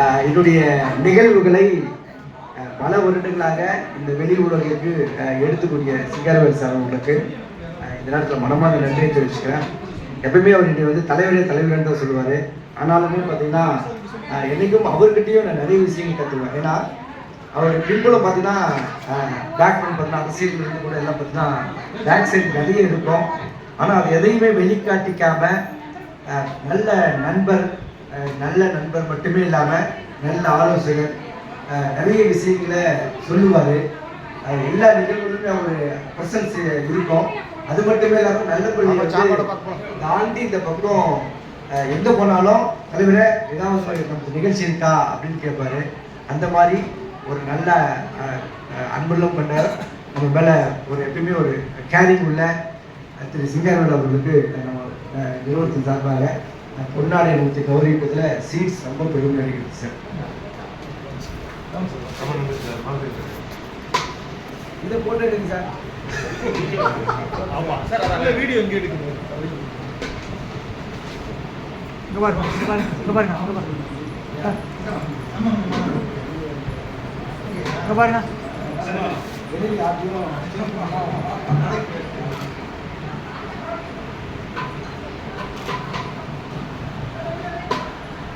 என்னுடைய நிகழ்வுகளை பல வருடங்களாக இந்த வெளி உலகிற்கு எடுத்துக்கூடிய சிங்காரவேல் சார் அவங்களுக்கு இந்த நேரத்தில் மனமார்ந்த நன்றியை தெரிவிச்சுக்கிறேன். எப்பவுமே அவர் என்னை வந்து தலைவரே தலைவரேன்னு தான் சொல்லுவார். ஆனாலுமே பார்த்தீங்கன்னா என்றைக்கும் அவர்கிட்டையும் நான் நிறைய விஷயங்கள் கற்றுக்குவேன் ஏன்னா அவருடைய பின்புலம் பார்த்தீங்கன்னா பேக் பண்ண பார்த்தீங்கன்னா அரசியல் இருந்து கூட எல்லாம் பார்த்தீங்கன்னா பேக் சைடு நிறைய இருக்கும். ஆனால் அது எதையுமே வெளிக்காட்டிக்காம நல்ல நண்பர் நல்ல நண்பர் மட்டுமே இல்லாமல் நல்ல ஆலோசகர். நிறைய விஷயங்களை சொல்லுவார். எல்லா நிகழ்வுகளுமே அவர் ப்ரெசன்ஸ் இருக்கும். அது மட்டுமே இல்லாமல் நல்ல பள்ளி வந்து தாண்டி இந்த பக்கம் எங்க போனாலும் தலைவரே ஏதாவது நமக்கு நிகழ்ச்சி இருக்கா அப்படின்னு கேட்பாரு. அந்த மாதிரி ஒரு நல்ல அன்புள்ளம் கொண்ட நம்ம மேல ஒரு எப்பயுமே ஒரு கேரிங் உள்ள திரு சிங்காரவேல் அவர்களுக்கு நம்ம நிறுவனத்தின் சார்பாக பொன்னாடை அணிவித்து கௌரவிப்பதில் சீட்ஸ் ரொம்ப பெருமை அளிக்கிறது சார் இதை போட்டு எடுங்க சார் வீடியோ எங்க எடுக்கணும் இங்க பாருங்க இங்க பாருங்க இங்க பாருங்க இங்க பாருங்க இங்க பாருங்க.